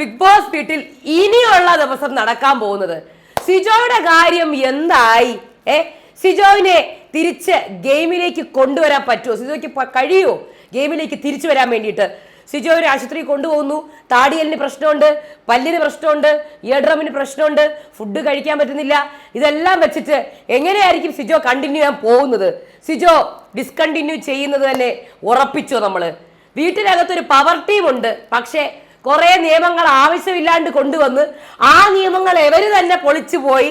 Big boss വീട്ടിൽ ഇനിയുള്ള ദിവസം നടക്കാൻ പോകുന്നത്. സിജോയുടെ കാര്യം എന്തായി? ഏ? സിജോവിനെ തിരിച്ച് ഗെയിമിലേക്ക് കൊണ്ടുവരാൻ പറ്റുമോ? സിജോയ്ക്ക് കഴിയുമോ? ഗെയിമിലേക്ക് തിരിച്ചു വരാൻ വേണ്ടിയിട്ട്. സിജോയെ ആശുപത്രി കൊണ്ടുപോകുന്നു. താടിയലിന് പ്രശ്നമുണ്ട് പല്ലിന് പ്രശ്നമുണ്ട് ഇയർ ഡ്രമ്മിന് പ്രശ്നമുണ്ട് ഫുഡ് കഴിക്കാൻ പറ്റുന്നില്ല. ഇതെല്ലാം വെച്ചിട്ട് എങ്ങനെയായിരിക്കും സിജോ കണ്ടിന്യൂ ചെയ്യാൻ പോകുന്നത്? സിജോ ഡിസ്കണ്ടിന്യൂ ചെയ്യുന്നത് തന്നെ ഉറപ്പിച്ചോ നമ്മൾ വീട്ടിനകത്തൊരു പവർ ടീം ഉണ്ട്. പക്ഷേ കുറെ നിയമങ്ങൾ ആവശ്യമില്ലാണ്ട് കൊണ്ടുവന്ന് ആ നിയമങ്ങൾ എവര് തന്നെ പൊളിച്ചു പോയി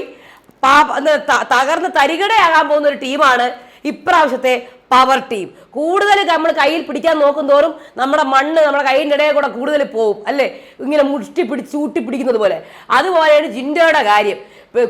തകർന്ന് തരികടയാകാൻ പോകുന്ന ഒരു ടീമാണ് ഇപ്രാവശ്യത്തെ പവർ ടീം കൂടുതൽ നമ്മൾ കയ്യിൽ പിടിക്കാൻ നോക്കും തോറും നമ്മുടെ മണ്ണ് നമ്മുടെ കയ്യിന്റെ ഇടയിൽ കൂടെ കൂടുതൽ പോവും അല്ലേ? ഇങ്ങനെ മുഷ്ടി പിടിച്ച് ഊട്ടി പിടിക്കുന്നത് പോലെ. അതുപോലെയാണ് ജിൻഡോയുടെ കാര്യം.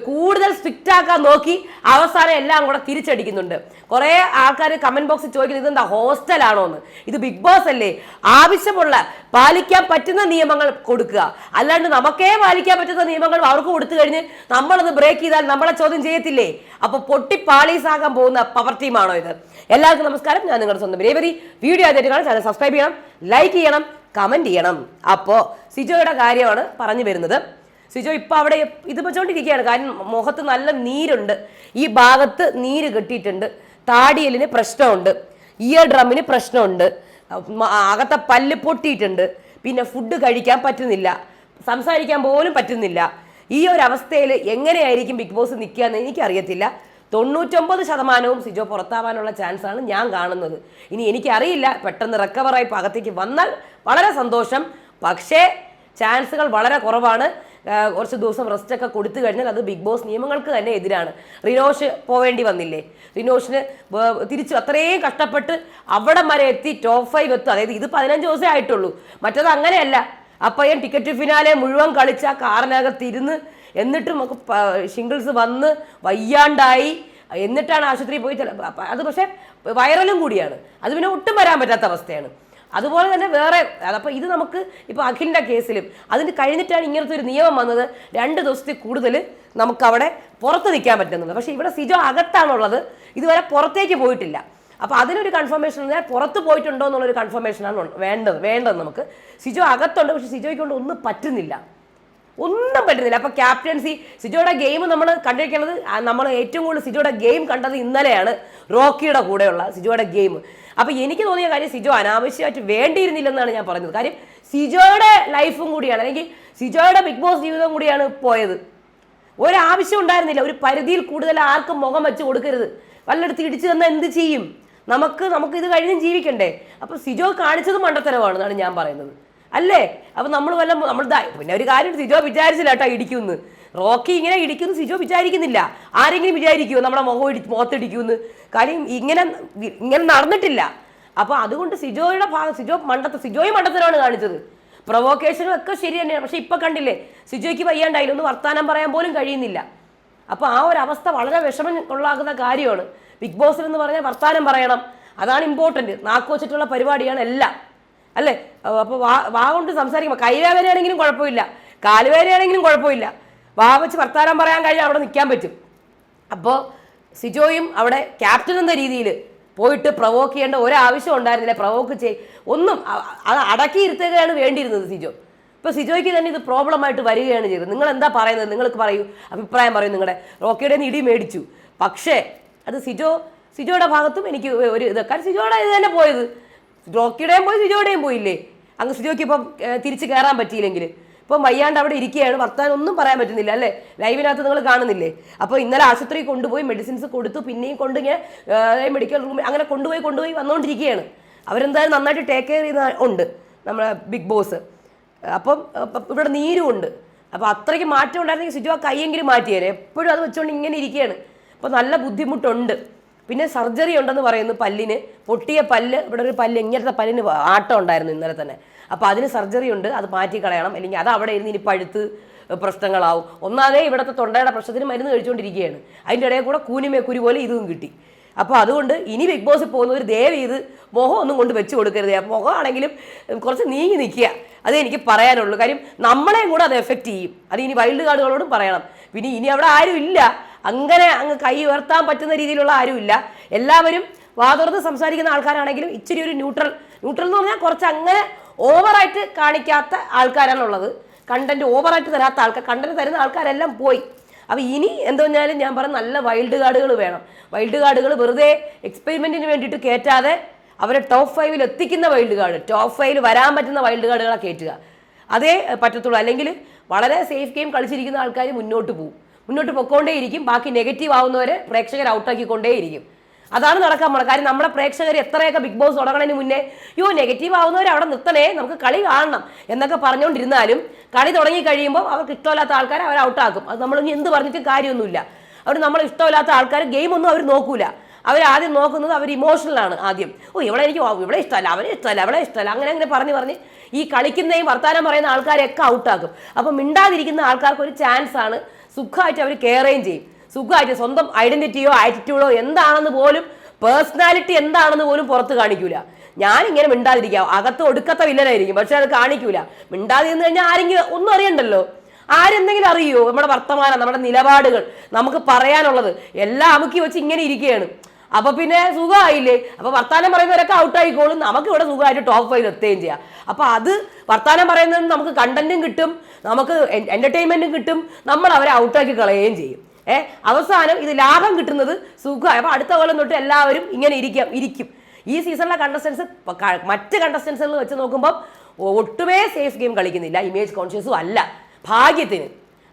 കൂടുതൽ സ്ട്രിക്റ്റ് ആക്കാൻ നോക്കി അവസാനം എല്ലാം കൂടെ തിരിച്ചടിക്കുന്നുണ്ട്. കുറെ ആൾക്കാർ കമന്റ് ബോക്സിൽ ചോദിക്കുന്നത് ഇതെന്താ ഹോസ്റ്റലാണോ എന്ന്. ഇത് ബിഗ് ബോസ് അല്ലേ? ആവശ്യമുള്ള പാലിക്കാൻ പറ്റുന്ന നിയമങ്ങൾ കൊടുക്കുക. അല്ലാണ്ട് നമുക്കേ പാലിക്കാൻ പറ്റുന്ന നിയമങ്ങൾ അവർക്ക് കൊടുത്തു കഴിഞ്ഞ് നമ്മളത് ബ്രേക്ക് ചെയ്താൽ നമ്മളെ ചോദ്യം ചെയ്യത്തില്ലേ? അപ്പൊ പൊട്ടി പാളീസാകാൻ പോകുന്ന പവർ ടീമാണോ ഇത്. എല്ലാവർക്കും നമസ്കാരം. ഞാൻ നിങ്ങളുടെ സ്വന്തം ബിരേബരി വീഡിയോ ആദ്യമായിട്ട് കാണാൻ ചാനൽ സബ്സ്ക്രൈബ് ചെയ്യണം ലൈക്ക് ചെയ്യണം കമന്റ് ചെയ്യണം. അപ്പോൾ സിജോയുടെ കാര്യമാണ് പറഞ്ഞു വരുന്നത്. സിജോ ഇപ്പൊ അവിടെ ഇത് വെച്ചോണ്ടിരിക്കുകയാണ്. കാരണം മുഖത്ത് നല്ല നീരുണ്ട്. ഈ ഭാഗത്ത് നീര് കെട്ടിയിട്ടുണ്ട്. താടിയലിന് പ്രശ്നമുണ്ട്. ഇയർ ഡ്രമ്മിന് പ്രശ്നമുണ്ട് അകത്തെ പല്ല് പൊട്ടിയിട്ടുണ്ട്. പിന്നെ ഫുഡ് കഴിക്കാൻ പറ്റുന്നില്ല. സംസാരിക്കാൻ പോലും പറ്റുന്നില്ല. ഈ ഒരു അവസ്ഥയിൽ എങ്ങനെയായിരിക്കും ബിഗ് ബോസ് നിൽക്കുക എന്ന് എനിക്കറിയത്തില്ല. തൊണ്ണൂറ്റൊമ്പത് ശതമാനവും സിജോ പുറത്താവാനുള്ള ചാൻസാണ് ഞാൻ കാണുന്നത്. ഇനി എനിക്കറിയില്ല പെട്ടെന്ന് റിക്കവറായി അകത്തേക്ക് വന്നാൽ വളരെ സന്തോഷം. പക്ഷേ ചാൻസുകൾ വളരെ കുറവാണ്. കുറച്ച് ദിവസം റെസ്റ്റ് ഒക്കെ കൊടുത്തു കഴിഞ്ഞാൽ അത് ബിഗ് ബോസ് നിയമങ്ങൾക്ക് തന്നെ എതിരാണ്. റിനോഷ് പോവേണ്ടി വന്നില്ലേ? റിനോഷിന് തിരിച്ചു അത്രയും കഷ്ടപ്പെട്ട് അവിടെ വരെ എത്തി ടോപ്പ് ഫൈവ് എത്തും. അതായത് ഇത് പതിനഞ്ച് ദിവസമേ ആയിട്ടുള്ളൂ. മറ്റത് അങ്ങനെയല്ല. അപ്പയ്യൻ ടിക്കറ്റ് ഫിനാലെ മുഴുവൻ കളിച്ച കാറിനകത്ത് ഇരുന്ന് എന്നിട്ടും നമുക്ക് ഷിംഗിൾസ് വന്ന് വയ്യാണ്ടായി. എന്നിട്ടാണ് ആശുപത്രിയിൽ പോയി അത് പക്ഷേ വൈറലും കൂടിയാണ്. അത് പിന്നെ ഒട്ടും വരാൻ പറ്റാത്ത അവസ്ഥയാണ്. അതുപോലെ തന്നെ വേറെ അതപ്പോൾ ഇത് നമുക്ക് ഇപ്പോൾ അഖിലിന്റെ കേസിലും അതിന് കഴിഞ്ഞിട്ടാണ് ഇങ്ങനത്തെ ഒരു നിയമം വന്നത്. രണ്ട് ദിവസത്തിൽ കൂടുതൽ നമുക്കവിടെ പുറത്ത് നിൽക്കാൻ പറ്റുന്നത് പക്ഷേ ഇവിടെ സിജോ അകത്താണുള്ളത്. ഇതുവരെ പുറത്തേക്ക് പോയിട്ടില്ല. അപ്പോൾ അതിനൊരു കൺഫർമേഷൻ ഞാൻ പുറത്ത് പോയിട്ടുണ്ടോ എന്നുള്ളൊരു കൺഫർമേഷനാണ് വേണ്ടത് വേണ്ടത് നമുക്ക്. സിജോ അകത്തുണ്ട് പക്ഷേ സിജോയ്ക്കൊണ്ട് ഒന്നും പറ്റുന്നില്ല. ഒന്നും പറ്റുന്നില്ല അപ്പൊ ക്യാപ്റ്റൻസി സിജോയുടെ ഗെയിം നമ്മൾ കണ്ടിരിക്കുന്നത് നമ്മൾ ഏറ്റവും കൂടുതൽ സിജോയുടെ ഗെയിം കണ്ടത് ഇന്നലെയാണ്. റോക്കിയുടെ കൂടെയുള്ള സിജോയുടെ ഗെയിം അപ്പൊ എനിക്ക് തോന്നിയ കാര്യം സിജോ അനാവശ്യമായിട്ട് വേണ്ടിയിരുന്നില്ലെന്നാണ് ഞാൻ പറഞ്ഞത്. കാര്യം സിജോയുടെ ലൈഫും കൂടിയാണ് അല്ലെങ്കിൽ സിജോയുടെ ബിഗ് ബോസ് ജീവിതം കൂടിയാണ് പോയത്. ഒരാവശ്യം ഉണ്ടായിരുന്നില്ല. ഒരു പരിധിയിൽ കൂടുതൽ ആർക്കും മുഖം വെച്ച് കൊടുക്കരുത്. വല്ലയിടത്ത് ഇടിച്ചു തന്നാൽ എന്ത് ചെയ്യും? നമുക്ക് നമുക്ക് ഇത് കഴിഞ്ഞും ജീവിക്കണ്ടേ? അപ്പൊ സിജോ കാണിച്ചത് മണ്ടത്തരമാണെന്നാണ് ഞാൻ പറയുന്നത്. അല്ലേ? അപ്പൊ നമ്മൾ വല്ല നമ്മൾ പിന്നെ ഒരു കാര്യം സിജോ വിചാരിച്ചില്ല കേട്ടോ ഇടിക്കുമെന്ന് റോക്കി ഇങ്ങനെ ഇടിക്കുന്നു സിജോ വിചാരിക്കുന്നില്ല. ആരെങ്കിലും വിചാരിക്കുമോ നമ്മുടെ മുഖം ഇടി മുഖത്തിടിക്കുമെന്ന് കാര്യം ഇങ്ങനെ ഇങ്ങനെ നടന്നിട്ടില്ല. അപ്പൊ അതുകൊണ്ട് സിജോയുടെ ഭാഗം സിജോ മണ്ടത്ത് സിജോയും മണ്ടത്തരമാണ് കാണിച്ചത്. പ്രൊവോക്കേഷനും ഒക്കെ ശരി തന്നെയാണ്. പക്ഷെ ഇപ്പൊ കണ്ടില്ലേ സിജോയ്ക്ക് വയ്യാണ്ടായില്ല. ഒന്ന് വർത്താനം പറയാൻ പോലും കഴിയുന്നില്ല. അപ്പൊ ആ ഒരു അവസ്ഥ വളരെ വിഷമം ഉള്ളാകുന്ന കാര്യമാണ്. ബിഗ് ബോസിൽ എന്ന് പറഞ്ഞാൽ വർത്താനം പറയണം. അതാണ് ഇമ്പോർട്ടന്റ് നാക്കുവച്ചിട്ടുള്ള പരിപാടിയാണ് എല്ലാം. അല്ലേ? അപ്പോൾ വാ വാ കൊണ്ട് സംസാരിക്കുമ്പോൾ കൈവേദനയാണെങ്കിലും കുഴപ്പമില്ല. കാലുവേദനയാണെങ്കിലും കുഴപ്പമില്ല. വാ വെച്ച് വർത്താനം പറയാൻ കഴിഞ്ഞാൽ അവിടെ നിൽക്കാൻ പറ്റും. അപ്പോൾ സിജോയും അവിടെ ക്യാപ്റ്റൻ എന്ന രീതിയിൽ പോയിട്ട് പ്രവോക്ക് ചെയ്യേണ്ട ഒരാവശ്യം ഉണ്ടായിരുന്നില്ല. പ്രവോക്ക് ചെയ് ഒന്നും അത് അടക്കിയിരുത്തുകയാണ് വേണ്ടിയിരുന്നത് സിജോ. ഇപ്പോൾ സിജോയ്ക്ക് തന്നെ ഇത് പ്രോബ്ലമായിട്ട് വരികയാണ് ചെയ്തത്. നിങ്ങൾ എന്താ പറയുന്നത്? നിങ്ങൾക്ക് പറയൂ. അഭിപ്രായം പറയൂ നിങ്ങളുടെ. റോക്കിയുടെ ഇടി മേടിച്ചു. പക്ഷേ അത് സിജോ സിജോയുടെ ഭാഗത്തും എനിക്ക് ഒരു ഇത്. സിജോയുടെ ഇത് തന്നെ പോയത്. റോക്കിയുടെയും പോയി സിജോയുടെയും പോയില്ലേ? അങ്ങ് സിജോയ്ക്ക് ഇപ്പം തിരിച്ച് കയറാൻ പറ്റിയില്ലെങ്കിൽ. ഇപ്പം വയ്യാണ്ട് അവിടെ ഇരിക്കുകയാണ് വർത്താനം ഒന്നും പറയാൻ പറ്റുന്നില്ല അല്ലേ? ലൈവിനകത്ത് നിങ്ങൾ കാണുന്നില്ലേ? അപ്പോൾ ഇന്നലെ ആശുപത്രി കൊണ്ടുപോയി മെഡിസിൻസ് കൊടുത്തു പിന്നെയും കൊണ്ട് ഇങ്ങനെ മെഡിക്കൽ റൂമിൽ അങ്ങനെ കൊണ്ടുപോയി കൊണ്ടുപോയി വന്നുകൊണ്ടിരിക്കുകയാണ് അവരെന്തായാലും നന്നായിട്ട് ടേക്ക് കെയർ ചെയ്യുന്ന ഉണ്ട് നമ്മളെ ബിഗ് ബോസ്. അപ്പം ഇവിടെ നീരും ഉണ്ട്. അപ്പോൾ അത്രയ്ക്ക് മാറ്റം ഉണ്ടായിരുന്നെങ്കിൽ സിജു ആ കൈയെങ്കിലും മാറ്റിയേനെ. എപ്പോഴും അത് വെച്ചുകൊണ്ട് ഇങ്ങനെ ഇരിക്കുകയാണ്. അപ്പോൾ നല്ല ബുദ്ധിമുട്ടുണ്ട്. പിന്നെ സർജറി ഉണ്ടെന്ന് പറയുന്നു പല്ലിന്. പൊട്ടിയ പല്ല് ഇവിടെ ഒരു പല്ല് ഇങ്ങനത്തെ പല്ലിന് ആട്ടം ഉണ്ടായിരുന്നു ഇന്നലെ തന്നെ. അപ്പോൾ അതിന് സർജറി ഉണ്ട് അത് മാറ്റി കളയണം. അല്ലെങ്കിൽ അത് അവിടെ ഇരുന്ന് ഇനി പഴുത്ത് പ്രശ്നങ്ങളാവും. ഒന്നാകെ ഇവിടുത്തെ തൊണ്ടയുടെ പ്രശ്നത്തിന് മരുന്ന് കഴിച്ചുകൊണ്ടിരിക്കുകയാണ്. അതിന്റെ ഇടയിൽ കൂടെ കൂനിമേക്കുരി പോലെ ഇതും കിട്ടി. അപ്പോൾ അതുകൊണ്ട് ഇനി ബിഗ് ബോസിൽ പോകുന്നവർ ദയവ് ചെയ്ത് മുഖം ഒന്നും കൊണ്ട് വെച്ച് കൊടുക്കരുത്. മുഖമാണെങ്കിലും കുറച്ച് നീങ്ങി നിൽക്കുക. അതേ എനിക്ക് പറയാനുള്ളൂ. കാര്യം നമ്മളെയും കൂടെ അത് എഫക്റ്റ് ചെയ്യും. അത് ഇനി വൈൽഡ് കാർഡുകളോടും പറയണം. പിന്നെ ഇനി അവിടെ ആരും ഇല്ല. അങ്ങനെ അങ്ങ് കൈ ഉയർത്താൻ പറ്റുന്ന രീതിയിലുള്ള ആരുമില്ല. എല്ലാവരും വാതുറന്ന് സംസാരിക്കുന്ന ആൾക്കാരാണെങ്കിലും ഇച്ചിരി ഒരു ന്യൂട്രൽ ന്യൂട്രൽ എന്ന് പറഞ്ഞാൽ കുറച്ച് അങ്ങനെ ഓവറായിട്ട് കാണിക്കാത്ത ആൾക്കാരാണുള്ളത് കണ്ടന്റ് ഓവറായിട്ട് തരാത്ത ആൾക്കാർ കണ്ടന്റ് തരുന്ന ആൾക്കാരെല്ലാം പോയി. അപ്പോൾ ഇനി എന്ത് പറഞ്ഞാലും ഞാൻ പറഞ്ഞ നല്ല വൈൽഡ് കാർഡുകൾ വേണം. വൈൽഡ് കാർഡുകൾ വെറുതെ എക്സ്പെരിമെന്റിന് വേണ്ടിയിട്ട് കയറ്റാതെ അവരെ ടോപ്പ് ഫൈവിൽ എത്തിക്കുന്ന വൈൽഡ് കാർഡ് ടോപ്പ് ഫൈവിൽ വരാൻ പറ്റുന്ന വൈൽഡ് കാർഡുകളെ കയറ്റുക അതേ പറ്റത്തുള്ളൂ. അല്ലെങ്കിൽ വളരെ സേഫ് ഗെയിം കളിച്ചിരിക്കുന്ന ആൾക്കാർ മുന്നോട്ട് പോകും മുന്നോട്ട് പൊക്കോണ്ടേയിരിക്കും. ബാക്കി നെഗറ്റീവ് ആവുന്നവരെ പ്രേക്ഷകർ ഔട്ടാക്കിക്കൊണ്ടേയിരിക്കും. അതാണ് നടക്കാൻ പോണത്. കാര്യം നമ്മുടെ പ്രേക്ഷകർ എത്രയൊക്കെ ബിഗ് ബോസ് തുടങ്ങണതിന് മുന്നേ യോ നെഗറ്റീവ് ആവുന്നവർ അവിടെ നിർത്തണേ നമുക്ക് കളി കാണണം എന്നൊക്കെ പറഞ്ഞുകൊണ്ടിരുന്നാലും കളി തുടങ്ങി കഴിയുമ്പോൾ അവർക്ക് ഇഷ്ടമില്ലാത്ത ആൾക്കാരെ അവർ ഔട്ടാക്കും. അത് നമ്മൾ എന്ത് പറഞ്ഞിട്ട് കാര്യമൊന്നുമില്ല. അവർ നമ്മൾ ഇഷ്ടമില്ലാത്ത ആൾക്കാർ ഗെയിമൊന്നും അവർ നോക്കൂല. അവർ ആദ്യം നോക്കുന്നത് അവർ ഇമോഷണലാണ് ആദ്യം. ഓ ഇവിടെ എനിക്ക് ഇവിടെ ഇഷ്ടമല്ല അവരെ ഇഷ്ടമല്ല അവളെ ഇഷ്ടമല്ല അങ്ങനെ അങ്ങനെ പറഞ്ഞ് പറഞ്ഞ് ഈ കളിക്കുന്നതും വർത്താനം പറയുന്ന ആൾക്കാരെയൊക്കെ ഔട്ടാക്കും. അപ്പം മിണ്ടാതിരിക്കുന്ന ആൾക്കാർക്ക് ഒരു ചാൻസ് ആണ് സുഖമായിട്ട് അവർ കെയറേം ചെയ്യും. സുഖമായിട്ട് സ്വന്തം ഐഡന്റിറ്റിയോ ആറ്റിറ്റ്യൂഡോ എന്താണെന്ന് പോലും പേഴ്സണാലിറ്റി എന്താണെന്ന് പോലും പുറത്ത് കാണിക്കൂല. ഞാൻ ഇങ്ങനെ മിണ്ടാതിരിക്കാം. അകത്ത് ഒടുക്കത്ത വില്ലനായിരിക്കും. പക്ഷെ അത് കാണിക്കൂല. മിണ്ടാതിരുന്ന് കഴിഞ്ഞാൽ ആരെങ്കിലും ഒന്നും അറിയണ്ടല്ലോ. ആരെന്തെങ്കിലും അറിയോ? നമ്മുടെ വർത്തമാനം നമ്മുടെ നിലപാടുകൾ. നമുക്ക് പറയാനുള്ളത് എല്ലാം അമുക്കി വെച്ച് ഇങ്ങനെ ഇരിക്കുകയാണ്. അപ്പൊ പിന്നെ സുഖമായില്ലേ അപ്പൊ വർത്താനം പറയുന്നവരൊക്കെ ഔട്ടായിക്കോളും നമുക്ക് ഇവിടെ സുഖമായിട്ട് ടോപ്പ് ഫൈവ് എത്തുകയും ചെയ്യാം. അപ്പൊ അത് വർത്താനം പറയുന്നതിന് നമുക്ക് കണ്ടന്റും കിട്ടും. നമുക്ക് എന്റർടൈൻമെന്റും കിട്ടും. നമ്മൾ അവരെ ഔട്ടാക്കി കളയുകയും ചെയ്യും. ഏഹ് അവസാനം ഇത് ലാഭം കിട്ടുന്നത് സുഖമായി. അപ്പൊ അടുത്ത കൊല്ലം തൊട്ട് എല്ലാവരും ഇങ്ങനെ ഇരിക്കാം ഇരിക്കും. ഈ സീസണിലെ കണ്ടസ്റ്റൻസ് മറ്റ് കണ്ടസ്റ്റൻസുകൾ വെച്ച് നോക്കുമ്പോൾ ഒട്ടുമേ സേഫ് ഗെയിം കളിക്കുന്നില്ല. ഇമേജ് കോൺഷ്യസും അല്ല. ഭാഗ്യത്തിന്.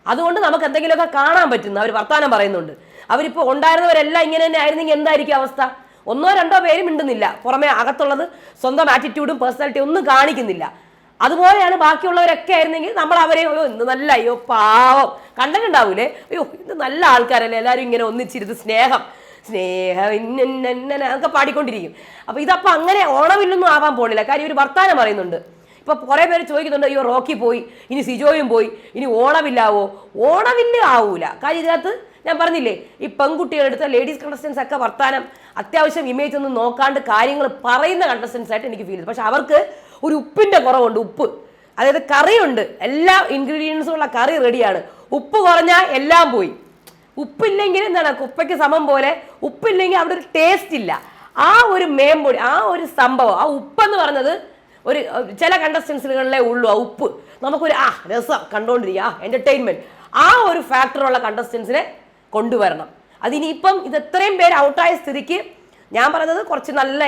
അതുകൊണ്ട് നമുക്ക് എന്തെങ്കിലുമൊക്കെ കാണാൻ പറ്റുന്നു അവർ വർത്താനം പറയുന്നുണ്ട്. അവരിപ്പോൾ ഉണ്ടായിരുന്നവരെല്ലാം ഇങ്ങനെ തന്നെ ആയിരുന്നെങ്കിൽ എന്തായിരിക്കും അവസ്ഥ? ഒന്നോ രണ്ടോ പേര് മിണ്ടുന്നില്ല. പുറമെ അകത്തുള്ളത് സ്വന്തം ആറ്റിറ്റ്യൂഡും പേഴ്സണാലിറ്റി ഒന്നും കാണിക്കുന്നില്ല. അതുപോലെയാണ് ബാക്കിയുള്ളവരൊക്കെ ആയിരുന്നെങ്കിൽ നമ്മൾ അവരെ അയ്യോ ഇന്ന് നല്ല അയ്യോ പാവം. കണ്ടിട്ടുണ്ടാവൂലേ? അയ്യോ ഇത് നല്ല ആൾക്കാരല്ലേ? എല്ലാവരും ഇങ്ങനെ ഒന്നിച്ചിരുന്ന് സ്നേഹം. സ്നേഹം ഇന്ന ഒക്കെ പാടിക്കൊണ്ടിരിക്കും. അപ്പോൾ ഇതപ്പോൾ അങ്ങനെ ഓണമില്ലൊന്നും ആവാൻ പോണില്ല. കാര്യം ഒരു വർത്താനം പറയുന്നുണ്ട്. ഇപ്പോൾ കുറേ പേര് ചോദിക്കുന്നുണ്ട് അയ്യോ റോക്കി പോയി ഇനി സിജോയും പോയി ഇനി ഓണമില്ലാവോ? ഓണമില്ല ആവൂല. കാര്യം ഇതിനകത്ത് ഞാൻ പറഞ്ഞില്ലേ ഈ പെൺകുട്ടികളെടുത്ത ലേഡീസ് കണ്ടസ്റ്റൻസ് ഒക്കെ വർത്താനം അത്യാവശ്യം ഇമേജ് ഒന്നും നോക്കാണ്ട് കാര്യങ്ങൾ പറയുന്ന കണ്ടസ്റ്റൻസ് ആയിട്ട് എനിക്ക് ഫീൽ ചെയ്തു. പക്ഷെ അവർക്ക് ഒരു ഉപ്പിന്റെ കുറവുണ്ട് ഉപ്പ്. അതായത് കറിയുണ്ട് എല്ലാ ഇൻഗ്രീഡിയൻസും ഉള്ള കറി റെഡിയാണ് ഉപ്പ് കുറഞ്ഞാൽ എല്ലാം പോയി. ഉപ്പില്ലെങ്കിൽ എന്താണ് കുപ്പയ്ക്ക് സമം പോലെ ഉപ്പില്ലെങ്കിൽ അവിടെ ഒരു ടേസ്റ്റ് ഇല്ല. ആ ഒരു മേമ്പൊടി ആ ഒരു സംഭവം ആ ഉപ്പെന്ന് പറഞ്ഞത് ഒരു ചില കണ്ടസ്റ്റൻസുകളിലെ ഉള്ളൂ ആ ഉപ്പ്. നമുക്കൊരു ആ രസം കണ്ടുകൊണ്ടിരിക്കുക ആ എന്റർടൈൻമെന്റ് ആ ഒരു ഫാക്ടറുള്ള കണ്ടസ്റ്റൻസിനെ കൊണ്ടുവരണം. അതിനിപ്പം ഇത് എത്രയും പേര് ഔട്ടായ സ്ഥിതിക്ക് ഞാൻ പറയുന്നത് കുറച്ച് നല്ല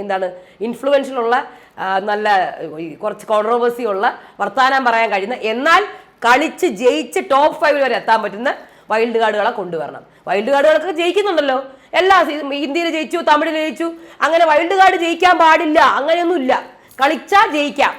എന്താണ് ഇൻഫ്ലുവൻഷ്യൽ ഉള്ള നല്ല കുറച്ച് കോൺട്രവേഴ്സി ഉള്ള വർത്തമാനം പറയാൻ കഴിയുന്ന എന്നാൽ കളിച്ച് ജയിച്ച് ടോപ്പ് ഫൈവിൽ വരെ എത്താൻ പറ്റുന്ന വൈൽഡ് കാർഡുകളെ കൊണ്ടുവരണം. വൈൽഡ് കാർഡുകളൊക്കെ ജയിക്കുന്നുണ്ടല്ലോ. എല്ലാ ഹിന്ദിയിൽ ജയിച്ചു തമിഴിൽ ജയിച്ചു അങ്ങനെ വൈൽഡ് കാർഡ് ജയിക്കാൻ പാടില്ല അങ്ങനെയൊന്നുമില്ല. കളിച്ചാൽ ജയിക്കാം.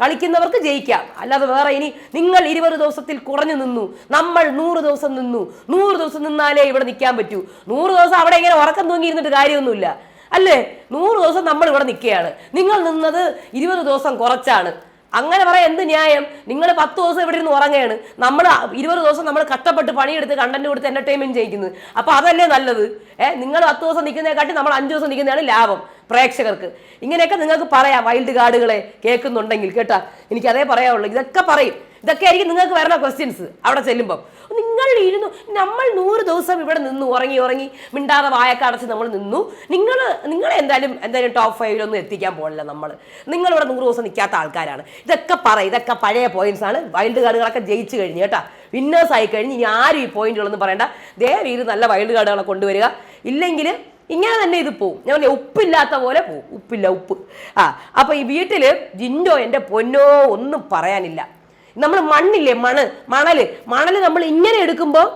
കളിക്കുന്നവർക്ക് ജയിക്കാം. അല്ലാതെ വേറെ ഇനി നിങ്ങൾ ഇരുപത് ദിവസത്തിൽ കുറഞ്ഞു നിന്നു നമ്മൾ നൂറ് ദിവസം നിന്നു നൂറ് ദിവസം നിന്നാലേ ഇവിടെ നിൽക്കാൻ പറ്റൂ. നൂറ് ദിവസം അവിടെ ഇങ്ങനെ ഉറക്കം തൂങ്ങിയിരുന്നിട്ട് കാര്യമൊന്നുമില്ല. അല്ലേ? നൂറ് ദിവസം നമ്മൾ ഇവിടെ നിൽക്കുകയാണ്. നിങ്ങൾ നിന്നത് ഇരുപത് ദിവസം കുറച്ചാണ്. അങ്ങനെ പറയാൻ എന്ത് ന്യായം? നിങ്ങൾ പത്ത് ദിവസം ഇവിടെ ഇരുന്ന് ഉറങ്ങുകയാണ്. നമ്മൾ ഇരുപത് ദിവസം നമ്മൾ കഷ്ടപ്പെട്ട് പണിയെടുത്ത് കണ്ടന്റ് കൊടുത്ത് എന്റർടൈൻമെന്റ് ചെയ്യിക്കുന്നത്. അപ്പോൾ അതല്ലേ നല്ലത്? ഏഹ് നിങ്ങൾ പത്ത് ദിവസം നിൽക്കുന്നതിനെക്കാട്ടി നമ്മൾ അഞ്ച് ദിവസം നിൽക്കുന്നതാണ് ലാഭം പ്രേക്ഷകർക്ക്. ഇങ്ങനെയൊക്കെ നിങ്ങൾക്ക് പറയാം വൈൽഡ് കാർഡുകളെ കേൾക്കുന്നുണ്ടെങ്കിൽ കേട്ടാ? എനിക്കതേ അതേ പറയാവുള്ളൂ ഇതൊക്കെ പറയും. ഇതൊക്കെ ആയിരിക്കും നിങ്ങൾക്ക് വരുന്ന ക്വസ്റ്റ്യൻസ് അവിടെ ചെല്ലുമ്പോൾ നിങ്ങൾ ഇരുന്നു നമ്മൾ നൂറ് ദിവസം ഇവിടെ നിന്നു ഉറങ്ങി ഉറങ്ങി മിണ്ടാതെ വായൊക്കെ അടച്ച് നമ്മൾ നിന്നു. നിങ്ങൾ നിങ്ങൾ എന്തായാലും എന്തായാലും ടോപ്പ് ഫൈവിലൊന്നും എത്തിക്കാൻ പോകില്ല നമ്മൾ നിങ്ങൾ ഇവിടെ നൂറ് ദിവസം നിൽക്കാത്ത ആൾക്കാരാണ്. ഇതൊക്കെ പറ ഇതൊക്കെ പഴയ പോയിന്റ്സ് ആണ്. വൈൽഡ് കാർഡുകളൊക്കെ ജയിച്ചു കഴിഞ്ഞു കേട്ടോ. വിന്നേഴ്സ് ആയി കഴിഞ്ഞ് ഇനി ആരും ഈ പോയിന്റുകളൊന്നും പറയണ്ട. ദേ ഇത് നല്ല വൈൽഡ് കാർഡുകളെ കൊണ്ടുവരിക. ഇല്ലെങ്കിൽ ഇങ്ങനെ തന്നെ ഇത് പോവും. ഞാൻ പറഞ്ഞ ഉപ്പില്ലാത്ത പോലെ പോവും. ഉപ്പില്ല ഉപ്പ്. ആ അപ്പൊ ഈ വീട്ടിൽ ജിൻഡോ എന്റെ പൊന്നോ ഒന്നും പറയാനില്ല. നമ്മൾ മണ്ണില്ലേ മണ് മണൽ മണൽ നമ്മൾ ഇങ്ങനെ എടുക്കുമ്പോൾ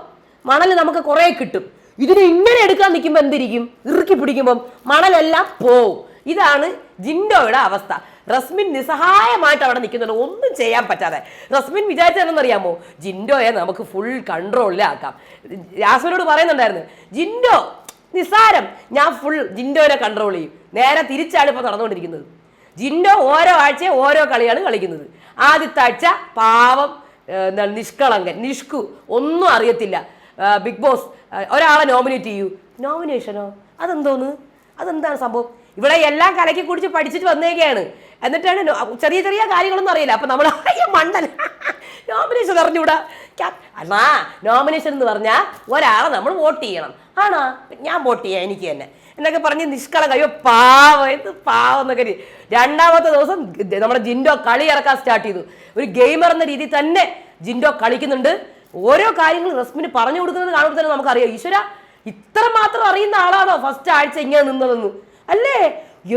മണൽ നമുക്ക് കുറേ കിട്ടും. ഇതിന് ഇങ്ങനെ എടുക്കാൻ നിൽക്കുമ്പോൾ എന്തിരിക്കും? ഇറുക്കി പിടിക്കുമ്പം മണലെല്ലാം പോവും. ഇതാണ് ജിൻഡോയുടെ അവസ്ഥ. റസ്മിൻ നിസ്സഹായമായിട്ട് അവിടെ നിൽക്കുന്നുണ്ട്. ഒന്നും ചെയ്യാൻ പറ്റാതെ. റസ്മിൻ വിചാരിച്ചതെന്നറിയാമോ ജിൻഡോയെ നമുക്ക് ഫുൾ കൺട്രോളിലാക്കാം യാസ്മിനോട് പറയുന്നുണ്ടായിരുന്നു ജിൻഡോ നിസ്സാരം. ഞാൻ ഫുൾ ജിൻഡോനെ കൺട്രോൾ ചെയ്യും. നേരെ തിരിച്ചാണ് ഇപ്പോൾ നടന്നുകൊണ്ടിരിക്കുന്നത്. ജിൻഡോ ഓരോ ആഴ്ച ഓരോ കളിയാണ് കളിക്കുന്നത്. ആദ്യത്തെ ആഴ്ച പാവം എന്താണ് നിഷ്കളങ്കൻ നിഷ്കു ഒന്നും അറിയത്തില്ല. ബിഗ് ബോസ് ഒരാളെ നോമിനേറ്റ് ചെയ്യൂ. നോമിനേഷനോ? അതെന്തോന്ന്? അതെന്താണ് സംഭവം? ഇവിടെ എല്ലാം കലക്കി കുടിച്ച് പഠിച്ചിട്ട് വന്നേക്കാണ് എന്നിട്ടാണ് ചെറിയ ചെറിയ കാര്യങ്ങളൊന്നും അറിയില്ല. അപ്പൊ നമ്മൾ അയ്യോ മണ്ടൻ നോമിനേഷൻ അറിഞ്ഞൂടാ. അണ്ണാ നോമിനേഷൻ എന്ന് പറഞ്ഞാൽ ഒരാളെ നമ്മൾ വോട്ട് ചെയ്യണം. ആണോ? ഞാൻ വോട്ട് ചെയ്യാം എനിക്ക് തന്നെ. എന്നൊക്കെ പറഞ്ഞ് നിഷ്കളങ്ക. അയ്യോ പാവം. എന്ത് പാവം എന്നൊക്കെ രണ്ടാമത്തെ ദിവസം നമ്മുടെ ജിൻഡോ കളി ഇറക്കാൻ സ്റ്റാർട്ട് ചെയ്തു. ഒരു ഗെയിമർ എന്ന രീതിയിൽ തന്നെ ജിൻഡോ കളിക്കുന്നുണ്ട്. ഓരോ കാര്യങ്ങൾ റസ്മിന് പറഞ്ഞു കൊടുക്കുന്നത് കാണുമ്പോൾ തന്നെ നമുക്കറിയാം. ഈശ്വര ഇത്ര മാത്രം അറിയുന്ന ആളാണോ ഫസ്റ്റ് ആഴ്ച ഇങ്ങനെ നിന്നതെന്ന്? അല്ലേ?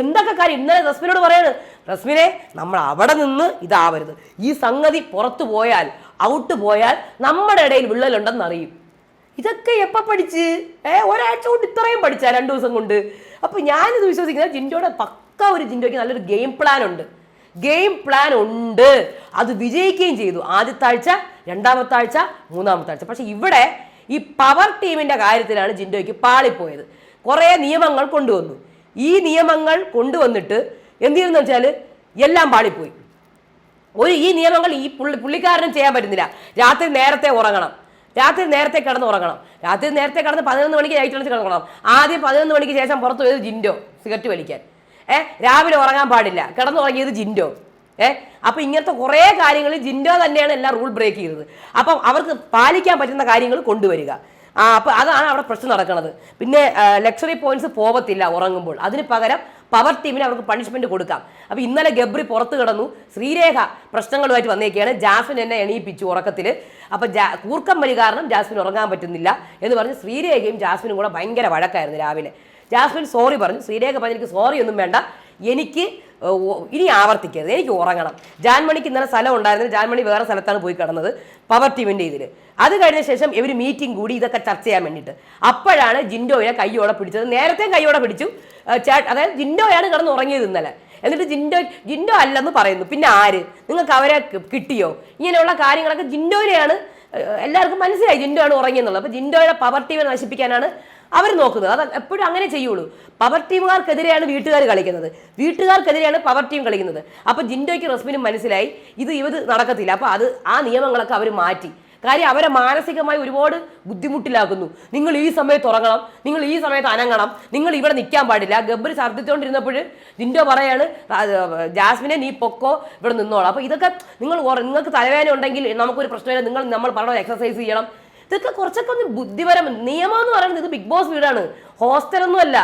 എന്തൊക്കെ കാര്യം? ഇന്നലെ റസ്മിനോട് പറയാണ് റസ്മിനെ നമ്മൾ അവിടെ നിന്ന് ഇതാവരുത്. ഈ സംഗതി പുറത്തു പോയാൽ ഔട്ട് പോയാൽ നമ്മുടെ ഇടയിൽ വിള്ളലുണ്ടെന്ന് അറിയും. ഇതൊക്കെ എപ്പോൾ പഠിച്ച്? ഏ ഒരാഴ്ച കൊണ്ട് ഇത്രയും പഠിച്ചാൽ രണ്ട് ദിവസം കൊണ്ട്. അപ്പോൾ ഞാനിത് വിശ്വസിക്കുന്നത് ജിൻഡോയുടെ പക്ക ഒരു ജിൻഡോയ്ക്ക് നല്ലൊരു ഗെയിം പ്ലാൻ ഉണ്ട്. ഗെയിം പ്ലാൻ ഉണ്ട്. അത് വിജയിക്കുകയും ചെയ്തു. ആദ്യത്തെ ആഴ്ച രണ്ടാമത്തെ ആഴ്ച മൂന്നാമത്തെ ആഴ്ച. പക്ഷേ ഇവിടെ ഈ പവർ ടീമിന്റെ കാര്യത്തിലാണ് ജിൻഡോയ്ക്ക് പാളിപ്പോയത്. കുറേ നിയമങ്ങൾ കൊണ്ടുവന്നു. ഈ നിയമങ്ങൾ കൊണ്ടുവന്നിട്ട് എന്ത് ചെയ്യുന്നു വെച്ചാൽ എല്ലാം പാളിപ്പോയി. ഒരു ഈ നിയമങ്ങൾ ഈ പുള്ളി പുള്ളിക്കാരനും ചെയ്യാൻ പറ്റുന്നില്ല. രാത്രി നേരത്തെ ഉറങ്ങണം. രാത്രി നേരത്തെ കിടന്ന് ഉറങ്ങണം. രാത്രി നേരത്തെ കിടന്ന് പതിനൊന്ന് മണിക്ക് നൈറ്റ് വിളിച്ച് കിടക്കണം ആദ്യം പതിനൊന്ന് മണിക്ക് ശേഷം പുറത്ത് പോയത് ജിൻഡോ സിഗരറ്റ് വലിക്കാൻ. ഏ രാവിലെ ഉറങ്ങാൻ പാടില്ല. കിടന്നുറങ്ങിയത് ജിൻഡോ. ഏ അപ്പൊ ഇങ്ങനത്തെ കുറേ കാര്യങ്ങൾ ജിൻഡോ തന്നെയാണ് എല്ലാം റൂൾ ബ്രേക്ക് ചെയ്തത്. അപ്പം അവർക്ക് പാലിക്കാൻ പറ്റുന്ന കാര്യങ്ങൾ കൊണ്ടുവരിക. ആ അപ്പൊ അതാണ് അവിടെ പ്രശ്നം നടക്കുന്നത്. പിന്നെ ലക്ഷറി പോയിന്റ്സ് പോവത്തില്ല ഉറങ്ങുമ്പോൾ. അതിന് പകരം പവർ ടീമിന് അവർക്ക് പണിഷ്മെന്റ് കൊടുക്കാം. അപ്പൊ ഇന്നലെ ഗബ്രി പുറത്ത് കിടന്നു. ശ്രീരേഖ പ്രശ്നങ്ങളുമായിട്ട് വന്നേക്കാണ്. ജാസ്മിൻ എന്നെ എണീപ്പിച്ചു ഉറക്കത്തിൽ അപ്പൊ ജാ കൂർക്കം വലി കാരണം ജാസ്മിൻ ഉറങ്ങാൻ പറ്റുന്നില്ല എന്ന് പറഞ്ഞ് ശ്രീരേഖയും ജാസ്മിനും കൂടെ ഭയങ്കര വഴക്കായിരുന്നു രാവിലെ. ജാസ്മിൻ സോറി പറഞ്ഞു. ശ്രീരേഖ പറഞ്ഞു എനിക്ക് സോറി ഒന്നും വേണ്ട. എനിക്ക് ഇനി ആവർത്തിക്കരുത്. എനിക്ക് ഉറങ്ങണം. ജാൻമണിക്ക് ഇന്നലെ സ്ഥലം ഉണ്ടായിരുന്നു ജാൻമണി വേറെ സ്ഥലത്താണ് പോയി കിടന്നത്. പവർ ടീമിന്റെ ഇതിൽ അത് കഴിഞ്ഞ ശേഷം ഇവർ മീറ്റിംഗ് കൂടി ഇതൊക്കെ ചർച്ച ചെയ്യാൻ വേണ്ടിയിട്ട്. അപ്പോഴാണ് ജിൻഡോയെ കയ്യോടെ പിടിച്ചത്. നേരത്തെയും കയ്യോടെ പിടിച്ചു. അതായത് ജിൻഡോയാണ് കിടന്ന് ഉറങ്ങിയത് ഇന്നലെ. എന്നിട്ട് ജിൻഡോ ജിൻഡോ അല്ലെന്ന് പറയുന്നു. പിന്നെ ആര്? നിങ്ങൾക്ക് അവരെ കിട്ടിയോ? ഇങ്ങനെയുള്ള കാര്യങ്ങളൊക്കെ ജിൻഡോയിനെയാണ് എല്ലാവർക്കും മനസ്സിലായി ജിൻഡോ ആണ് ഉറങ്ങിയെന്നുള്ളത്. അപ്പോൾ ജിൻഡോയുടെ പവർ ടീമിനെ നശിപ്പിക്കാനാണ് അവർ നോക്കുന്നത്. അത് എപ്പോഴും അങ്ങനെ ചെയ്യുള്ളൂ. പവർ ടീമുകാർക്കെതിരെയാണ് വീട്ടുകാർ കളിക്കുന്നത്. വീട്ടുകാർക്കെതിരെയാണ് പവർ ടീം കളിക്കുന്നത്. അപ്പോൾ ജിൻഡോയ്ക്ക് റസ്മിനും മനസ്സിലായി ഇത് ഇവത് നടക്കത്തില്ല. അപ്പോൾ അത് ആ നിയമങ്ങളൊക്കെ അവർ മാറ്റി. കാര്യം അവരെ മാനസികമായി ഒരുപാട് ബുദ്ധിമുട്ടിലാക്കുന്നു. നിങ്ങൾ ഈ സമയത്ത് ഉറങ്ങണം നിങ്ങൾ ഈ സമയത്ത് അനങ്ങണം നിങ്ങൾ ഇവിടെ നിൽക്കാൻ പാടില്ല. ഗബ്ബർ ഛർദ്ദിച്ചുകൊണ്ടിരുന്നപ്പോൾ ജിൻഡോ പറയാണ് ജാസ്മിനെ നീ പൊക്കോ ഇവിടെ നിന്നോളാം. അപ്പോൾ ഇതൊക്കെ നിങ്ങൾ നിങ്ങൾക്ക് തലവേദന ഉണ്ടെങ്കിൽ നമുക്കൊരു പ്രശ്നമില്ല. നിങ്ങൾ നമ്മൾ പറഞ്ഞ എക്സസൈസ് ചെയ്യണം. ഇതൊക്കെ കുറച്ചൊക്കെ ഒന്ന് ബുദ്ധിപരം നിയമം എന്ന് പറയുന്നത് ഇത് ബിഗ് ബോസ് വീടാണ്. ഹോസ്റ്റലൊന്നും അല്ല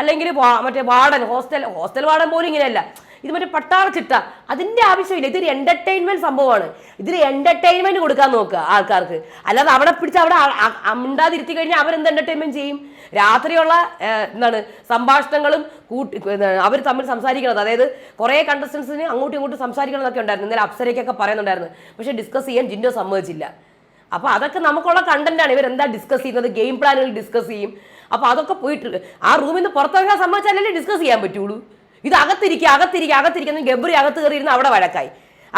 അല്ലെങ്കിൽ മറ്റേ വാർഡൻ ഹോസ്റ്റൽ ഹോസ്റ്റൽ വാർഡൻ പോലും ഇങ്ങനെയല്ല. ഇത് മറ്റേ പട്ടാള ചിട്ട. അതിന്റെ ആവശ്യമില്ല. ഇതൊരു എന്റർടൈൻമെന്റ് സംഭവമാണ്. ഇതിൽ എന്റർടൈൻമെന്റ് കൊടുക്കാൻ നോക്കുക ആൾക്കാർക്ക്. അല്ലാതെ അവിടെ പിടിച്ച് അവിടെ ഉണ്ടാതിരുത്തി കഴിഞ്ഞാൽ അവരെന്ത് എന്റർടൈൻമെന്റ് ചെയ്യും? രാത്രിയുള്ള എന്താണ് സംഭാഷണങ്ങളും കൂട്ടി അവർ തമ്മിൽ സംസാരിക്കുന്നത് അതായത് കുറേ കണ്ടസ്റ്റൻസിന് അങ്ങോട്ടും ഇങ്ങോട്ടും സംസാരിക്കണമെന്നൊക്കെ ഉണ്ടായിരുന്നു. ഇന്നലെ അപ്സരയ്ക്കൊക്കെ പറയുന്നുണ്ടായിരുന്നു. പക്ഷേ ഡിസ്കസ് ചെയ്യാൻ ജിൻഡോ സമ്മതിച്ചില്ല. അപ്പൊ അതൊക്കെ നമുക്കുള്ള കണ്ടന്റ് ആണ് ഇവരെന്താ ഡിസ്കസ് ചെയ്യുന്നത്? ഗെയിം പ്ലാനുകൾ ഡിസ്കസ് ചെയ്യും. അപ്പൊ അതൊക്കെ പോയിട്ട് ആ റൂമിൽ നിന്ന് പുറത്തിറങ്ങാൻ സമ്മതിച്ചാലല്ലേ ഡിസ്കസ് ചെയ്യാൻ പറ്റുള്ളൂ. ഇത് അകത്തിരിക്കുക അകത്തിരിക്കുക അകത്തിരിക്കുന്ന ഗബ്രി അകത്ത് കയറിയിരുന്ന അവിടെ വഴക്കായി.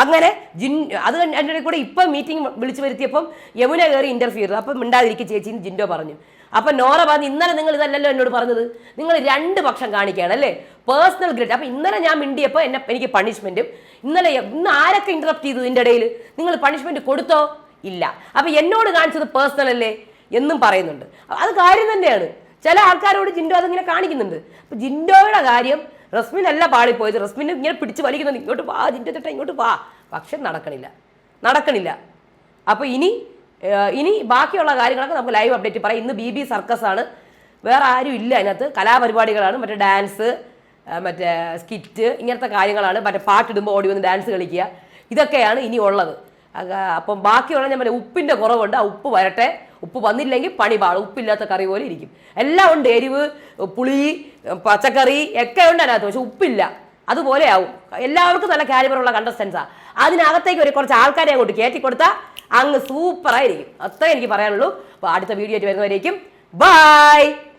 അങ്ങനെ ജിൻ അത് എന്റെ കൂടെ ഇപ്പം മീറ്റിംഗ് വിളിച്ചു വരുത്തിയപ്പം യമുന കയറി ഇന്റർഫിയർ ചെയ്തു. അപ്പം മിണ്ടാതിരിക്കുക ചേച്ചി ജിൻഡോ പറഞ്ഞു. അപ്പം നോറ പറഞ്ഞു ഇന്നലെ നിങ്ങൾ ഇതല്ലല്ലോ എന്നോട് പറഞ്ഞത്? നിങ്ങൾ രണ്ട് പക്ഷം കാണിക്കുകയാണ് അല്ലേ? പേഴ്സണൽ ഗ്രേഡ് അപ്പം ഇന്നലെ ഞാൻ മിണ്ടിയപ്പോൾ എന്നെ എനിക്ക് പണിഷ്മെന്റും ഇന്നലെ ഇന്ന് ആരൊക്കെ ഇന്ററപ്റ്റ് ചെയ്തു ഇതിന്റെ ഇടയിൽ? നിങ്ങൾ പണിഷ്മെന്റ് കൊടുത്തോ? ഇല്ല. അപ്പൊ എന്നോട് കാണിച്ചത് പേഴ്സണൽ അല്ലേ? എന്നും പറയുന്നുണ്ട്. അത് കാര്യം തന്നെയാണ്. ചില ആൾക്കാരോട് ജിൻഡോ അതിങ്ങനെ കാണിക്കുന്നുണ്ട്. അപ്പൊ ജിൻഡോയുടെ കാര്യം റസ്മിൻ അല്ല പാളിപ്പോയത്. റസ്മിൻ ഇങ്ങനെ പിടിച്ച് വലിക്കുന്നത് ഇങ്ങോട്ട് വാ ജിൻഡോ ചേട്ടാ ഇങ്ങോട്ട് വാ. പക്ഷെ നടക്കണില്ല. നടക്കണില്ല. അപ്പൊ ഇനി ഇനി ബാക്കിയുള്ള കാര്യങ്ങളൊക്കെ നമുക്ക് ലൈവ് അപ്ഡേറ്റ് പറയാം. ഇന്ന് ബി ബി സർക്കസ് ആണ്. വേറെ ആരും ഇല്ല അതിനകത്ത്. കലാപരിപാടികളാണ്. മറ്റേ ഡാൻസ് മറ്റേ സ്കിറ്റ് ഇങ്ങനത്തെ കാര്യങ്ങളാണ്. മറ്റേ പാട്ടിടുമ്പോൾ ഓടി വന്ന് ഡാൻസ് കളിക്കുക. ഇതൊക്കെയാണ് ഇനി ഉള്ളത്. അപ്പം ബാക്കിയുള്ള ഞാൻ പറയാം ഉപ്പിന്റെ കുറവുണ്ട്. ആ ഉപ്പ് വരട്ടെ. ഉപ്പ് വന്നില്ലെങ്കിൽ പണി പാടും. ഉപ്പില്ലാത്ത കറി പോലെ ഇരിക്കും. എല്ലാം ഉണ്ട്. എരിവ് പുളി പച്ചക്കറി ഒക്കെ ഉണ്ട് അതിനകത്ത്. പക്ഷെ ഉപ്പില്ല. അതുപോലെ ആവും. എല്ലാവർക്കും നല്ല കാലിബറുള്ള കണ്ടസ്റ്റൻസാണ് അതിനകത്തേക്ക് ഒരു കുറച്ച് ആൾക്കാരെ അങ്ങോട്ട് കയറ്റി കൊടുത്താൽ അങ്ങ് സൂപ്പറായിരിക്കും അത്രേ എനിക്ക് പറയാനുള്ളൂ. അപ്പോൾ അടുത്ത വീഡിയോ ആയിട്ട് വരുന്നവരേക്കും. ബൈ